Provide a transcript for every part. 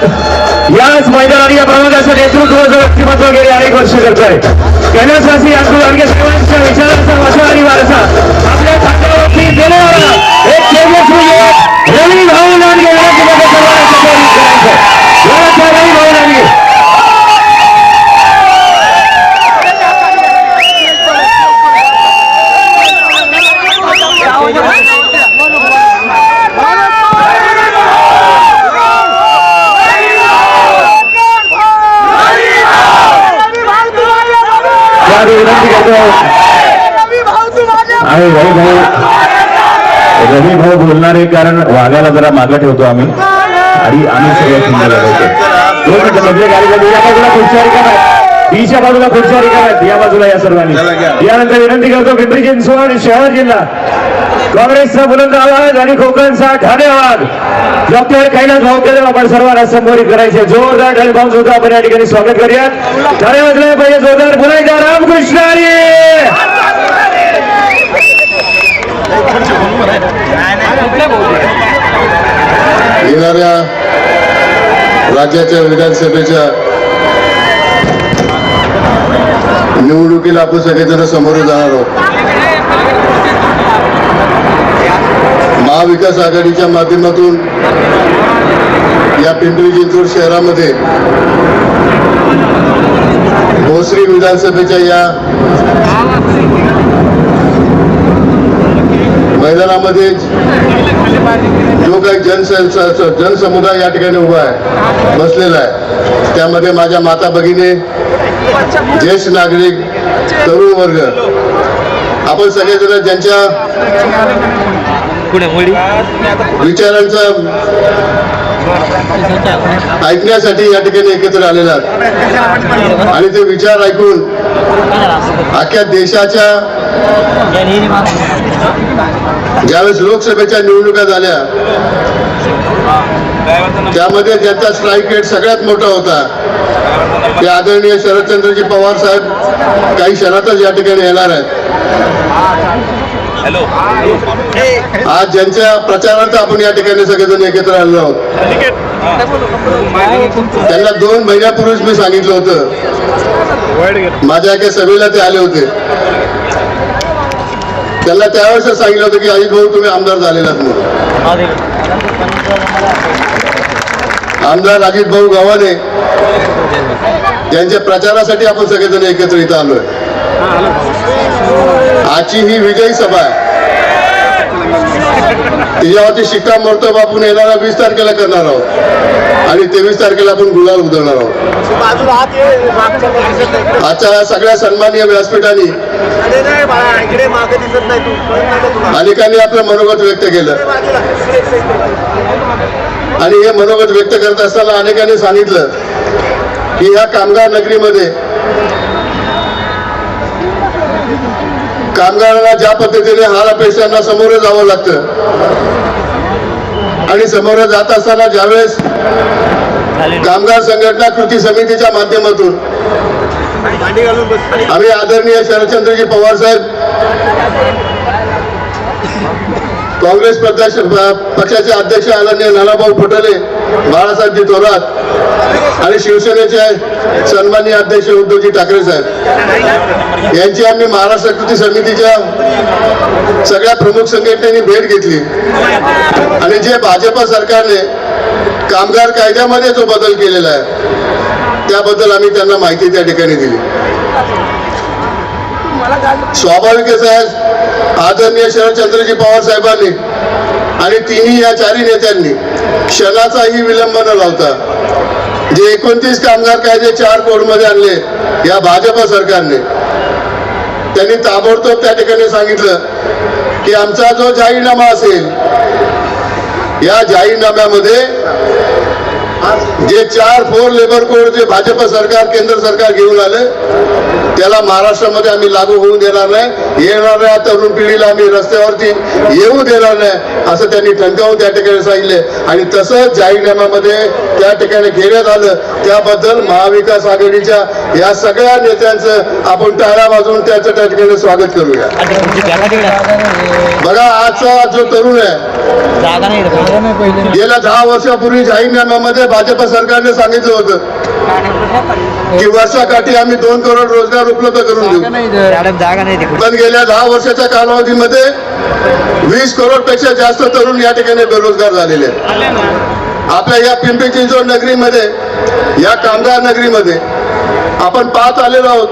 सोबत याच मैदानात या प्रमुखाचं नेतृत्व व्यक्तिमत्व गेले अनेक वर्ष करत आहे कैलासवासी यांचं आणखी सर्वांच्या विचारांचा आहे रवी भाऊ. रवी भाऊ बोलणारे कारण वाघाला जरा मागं ठेवतो आम्ही. आणि आम्ही सगळं सुंदर लगवतो दोन मिनिटं मधले गाडीला या बाजूला खुर्च्या बीच्या बाजूला. खुर्च्या आहेत या बाजूला या सर्वांनी. यानंतर विनंती करतो पिंपरी चिंचवड शहर जिल्हा. काँग्रेसचा बुलंद आवाज आणि कोकणचा ठाणे आवाज. डॉक्टर कैलास भाऊ आपण सर्वांना संबोधित करायचे. जोरदार भाऊ सुद्धा आपण या ठिकाणी स्वागत करूयात. ठाणे वाजले पाहिजे जोरदार. एकदा रामकृष्ण. येणाऱ्या राज्याच्या विधानसभेच्या निवडणुकीला आपण सगळेजण समोर जाणार आहोत. महाविकास आघाडीच्या माध्यमातून या पिंपरी चिंचवड शहरामध्ये भोसरी विधानसभेच्या या मैदानामध्ये जो काही जन जनसमुदाय या ठिकाणी उभा आहे बसलेला आहे त्यामध्ये माझ्या माता भगिनी ज्येष्ठ नागरिक तरुण वर्ग आपण सगळेजण ज्यांच्या विचारांचं ऐकण्यासाठी या ठिकाणी एकत्र आलेला. आणि ते विचार ऐकून अख्ख्या देशाच्या ज्यावेळेस लोकसभेच्या निवडणुका झाल्या त्यामध्ये ज्यांचा स्ट्राईक रेट सगळ्यात मोठा होता ते आदरणीय शरदचंद्रजी पवार साहेब काही क्षणातच या ठिकाणी येणार आहेत. आज ज्यांच्या प्रचारार्थ आपण या ठिकाणी सगळेजण एकत्र आलेलो आहोत. त्यांना दोन महिन्यापूर्वीच मी सांगितलं होतं. माझ्या एका सभेला ते आले होते. त्यांना त्यावेळेस सांगितलं होतं की अजित भाऊ तुम्ही आमदार झालेला म्हणून. आमदार अजित भाऊ गव्हाणे ज्यांच्या प्रचारासाठी आपण सगळेजण एकत्र इथं आलोय. आजची ही विजयी सभा आहे. तिच्यावरती शिक्कामोर्तब आपण येणारा वीस तारखेला करणार आहोत. आणि तेवीस तारखेला आपण गुलाल उधळणार आहोत. आजच्या सगळ्या सन्माननीय व्यासपीठाने अनेकांनी आपलं मनोगत व्यक्त केलं. आणि हे मनोगत व्यक्त करत असताना अनेकांनी सांगितलं की ह्या कामगार नगरीमध्ये कामगारांना ज्या पद्धतीने हाल अपेक्षांना समोर जावं लागतं. आणि समोर जात असताना ज्यावेळेस कामगार संघटना कृती समितीच्या माध्यमातून आम्ही आदरणीय शरदचंद्रजी पवार साहेब काँग्रेस प्रदेश पक्षाचे अध्यक्ष आदरणीय नानाभाऊ पटोले बाळासाहेबजी थोरात आणि शिवसेनेचे सन्माननीय अध्यक्ष उद्धवजी ठाकरे साहेब. यांची आम्ही महाराष्ट्र कृती समितीच्या सगळ्या प्रमुख संघटनेनी भेट घेतली. आणि जे भाजप सरकारने कामगार कायद्यामध्ये जो बदल केलेला आहे त्याबद्दल आम्ही त्यांना माहिती त्या ठिकाणी दिली. स्वाभाविकच आहे आदरणीय शरदचंद्रजी पवार साहेबांनी आणि तिन्ही या चारही नेत्यांनी क्षणाचाही विलंब न लावता जे एकोणतीस कामगार कायदे चार कोडमध्ये आणले या भाजप सरकारने. त्यांनी ताबडतोब त्या ठिकाणी सांगितलं की आमचा जो जाहीरनामा असेल या जाहीरनाम्यामध्ये जे चार फोर लेबर कोड जे भाजप सरकार केंद्र सरकार घेऊन आले त्याला महाराष्ट्रामध्ये आम्ही लागू होऊन देणार नाही. येणाऱ्या तरुण पिढीला आम्ही रस्त्यावरती येऊ देणार नाही असं त्यांनी ठणकावून त्या ठिकाणी सांगितले. आणि तसंच जाहीरनाम्यामध्ये त्या ठिकाणी घेण्यात आलं त्याबद्दल महाविकास आघाडीच्या या सगळ्या नेत्यांचं आपण टाळ्या वाजवून त्याचं त्या ठिकाणी स्वागत करूया. बघा आजचा जो तरुण आहे जागा नाही रे. गेल्या दहा वर्षापूर्वी जाहीरनाम्यामध्ये भाजप सरकारने सांगितलं होतं की वर्षाकाठी आम्ही दोन करोड रोजगार उपलब्ध करून देऊ. पण गेल्या दहा वर्षाच्या कालावधीमध्ये वीस करोडपेक्षा जास्त तरुण या ठिकाणी बेरोजगार झालेले आहेत. आपल्या या पिंपरी चिंचवड नगरीमध्ये या कामगार नगरीमध्ये आपण पाहत आलेलो आहोत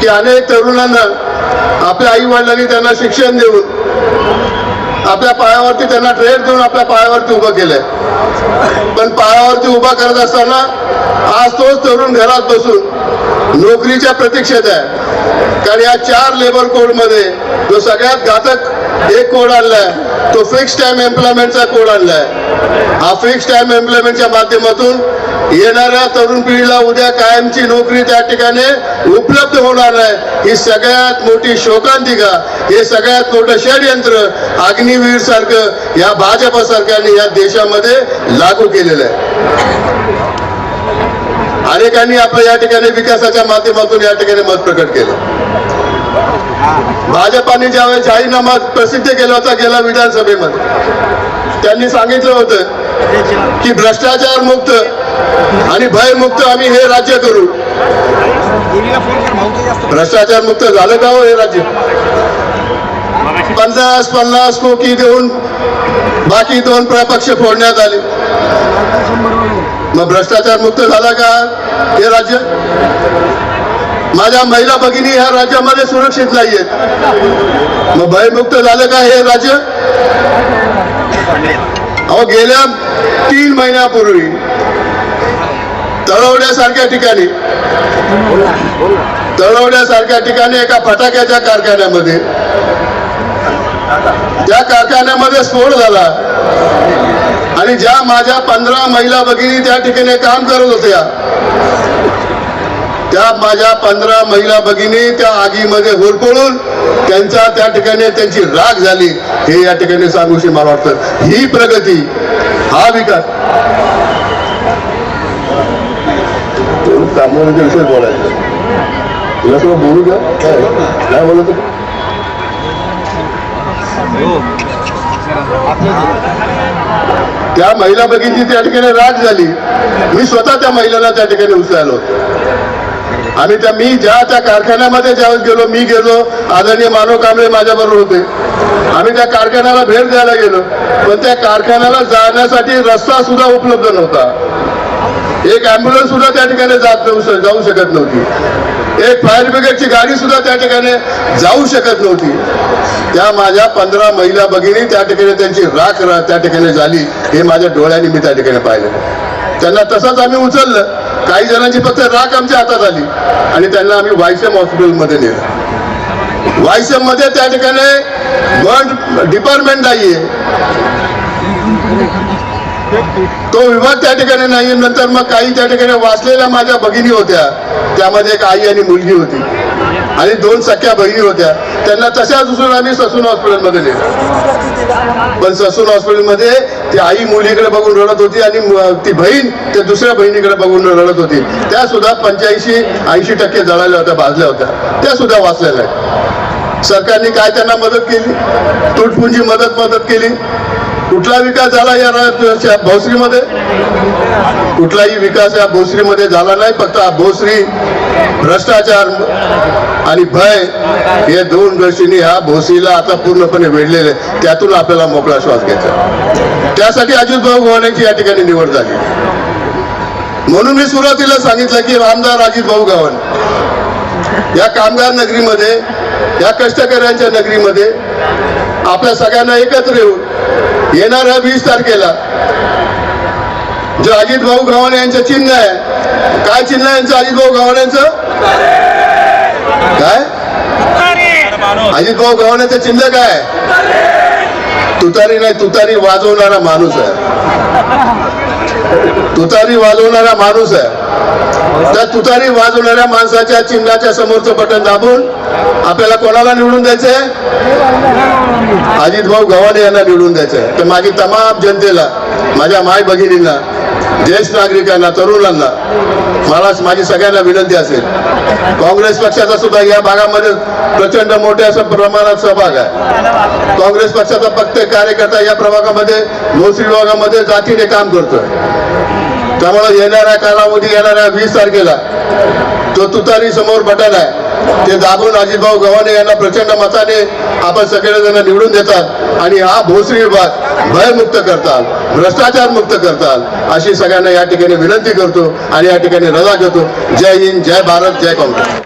की अनेक तरुणांना आपल्या आई वडिलांनी त्यांना शिक्षण देऊन आपल्या पायावरती त्यांना ट्रेड देऊन आपल्या पायावरती उभं केलंय. पण पायावरती उभा करत असताना आज तोच तरुण घरात बसून नोकरीच्या प्रतीक्षेत आहे. कारण या चार लेबर कोडमध्ये जो सगळ्यात घातक एक कोड आणलाय तो फिक्स टाइम एम्प्लॉयमेंटचा कोड आणलाय. हा फिक्स टाइम एम्प्लॉयमेंटच्या माध्यमातून येणाऱ्या तरुण पिढीला उद्या कायमची नोकरी त्या ठिकाणी उपलब्ध होणार आहे. ही सगळ्यात मोठी शोकांतिका हे सगळ्यात मोठं षडयंत्र अग्निवीर सारखं या भाजप सरकारने या देशामध्ये लागू केलेलं आहे. अनेकांनी आपल्या या ठिकाणी विकासाच्या माध्यमातून या ठिकाणी मत प्रकट केलं. भाजपाने ज्यावेळेस जाहीरनामा प्रसिद्ध केला होता गेल्या विधानसभेमध्ये. त्यांनी सांगितलं होतं की भ्रष्टाचार मुक्त आणि भयमुक्त आम्ही हे राज्य करू. भ्रष्टाचार मुक्त झालं का हो हे राज्य? पन्नास पन्नास कोटी देऊन बाकी दोन प्रपक्ष फोडण्यात आले. मग भ्रष्टाचार मुक्त झाला का हे राज्य? माझ्या महिला भगिनी ह्या राज्यामध्ये सुरक्षित नाहीये मग भयमुक्त झालं का हे राज्य? अहो गेल्या तीन महिन्यापूर्वी तळवड्यासारख्या ठिकाणी तळवड्यासारख्या ठिकाणी एका फटाक्याच्या कारखान्यामध्ये त्या कारखान्यामध्ये स्फोट झाला. आणि ज्या माझ्या पंधरा महिला भगिनी त्या ठिकाणी काम करत होत्या त्या माझ्या पंधरा महिला भगिनी त्या आगीमध्ये होरपळून त्यांचा त्या ठिकाणी त्यांची राग झाली. हे या ठिकाणी सांगूशी मला वाटतं. ही प्रगती हा विकास. विषय बोलायचं. तुला सगळं बोलू का काय बोलत? त्या महिला भगिनीची त्या ठिकाणी राग झाली. मी स्वतः त्या महिलांना त्या ठिकाणी उचलायलो होतो. आम्ही त्या मी ज्या त्या कारखान्यामध्ये ज्यावेळेस गेलो मी गेलो आदरणीय मानव कांबळे माझ्याबरोबर होते. आम्ही त्या कारखान्याला भेट द्यायला गेलो पण त्या कारखान्याला जाण्यासाठी रस्ता सुद्धा उपलब्ध नव्हता. एक अँब्युलन्स सुद्धा त्या ठिकाणी जात जाऊ शकत नव्हती. एक फायर ब्रिगेडची गाडी सुद्धा त्या ठिकाणी जाऊ शकत नव्हती. त्या माझ्या पंधरा महिला भगिनी त्या ठिकाणी त्यांची राख त्या ठिकाणी झाली हे माझ्या डोळ्यांनी मी त्या ठिकाणी पाहिलं. त्यांना तसंच आम्ही उचललं. काही जणांची फक्त राख आमच्या हातात आली. आणि त्यांना आम्ही वायसेम हॉस्पिटलमध्ये नेलं. वायसममध्ये त्या ठिकाणी बर्ड डिपार्टमेंट नाहीये. तो विभाग त्या ठिकाणी नाही नंतर मग काही त्या ठिकाणी वाचलेल्या माझ्या भगिनी होत्या. त्यामध्ये एक आई आणि मुलगी होती. आणि दोन सख्या बहिणी होत्या. त्यांना तशाच उचलून आम्ही ससून हॉस्पिटलमध्ये नेलं. पण ससून हॉस्पिटलमध्ये ती आई मुलीकडे बघून रडत होती आणि ती बहीण त्या दुसऱ्या बहिणीकडे बघून रडत होती. त्या सुद्धा पंच्याऐंशी ऐंशी टक्के जळाल्या होत्या भाजल्या होत्या. त्या सुद्धा वाचलेल्या आहेत. सरकारने काय त्यांना मदत केली? तुटपुंजी मदत मदत केली? कुठला विकास झाला या रा- भोसरीमध्ये? कुठलाही विकास या भोसरीमध्ये झाला नाही फक्त हा भोसरी भ्रष्टाचार आणि भय हे दोन गोष्टींनी ह्या भोसरीला आता पूर्णपणे वेढलेले आहे. त्यातून आपल्याला मोकळा श्वास घ्यायचा त्यासाठी अजित भाऊ गव्हाणेची या ठिकाणी निवड झाली. म्हणून मी सुरुवातीला सांगितलं की आमदार अजित भाऊ गव्हाणे. या कामगार नगरीमध्ये या कष्टकऱ्यांच्या नगरीमध्ये आपल्या सगळ्यांना एकत्र येऊन येणाऱ्या वीस तारखेला जे अजित भाऊ गव्हाणे यांचं चिन्ह आहे. काय चिन्ह आहे यांचं? अजित भाऊ गव्हाण्यांचं? काय? अजित भाऊ गव्हाण्याचं चिन्ह काय? तुतारी नाही तुतारी वाजवणारा माणूस आहे. तुतारी वाजवणारा माणूस आहे. त्या तुतारी वाजवणाऱ्या माणसाच्या चिन्हाच्या समोरचं बटन दाबून आपल्याला कोणाला निवडून द्यायचंय? अजित भाऊ गव्हाणे यांना निवडून द्यायचंय. तर माझी तमाम जनतेला माझ्या माय भगिनींना ज्येष्ठ नागरिकांना तरुणांना मला माझी सगळ्यांना विनंती असेल. काँग्रेस पक्षाचा सुद्धा या भागामध्ये प्रचंड मोठ्या असं प्रमाणात सहभाग आहे. काँग्रेस पक्षाचा प्रत्येक कार्यकर्ता या प्रभागामध्ये भोसरी विभागामध्ये जातीने काम करतोय. त्यामुळे येणाऱ्या कालावधी येणाऱ्या वीस तारखेला जो तुतारी समोर बटन आहे ते दाबून अजितभाऊ गव्हाणे यांना प्रचंड मताने आपण सगळेजण निवडून देतात आणि हा भोसरी विभाग भयमुक्त करतात भ्रष्टाचार मुक्त करतात. अशी सगळ्यांना या ठिकाणी विनंती करतो आणि या ठिकाणी रजा घेतो. जय हिंद जय भारत जय काँग्रेस.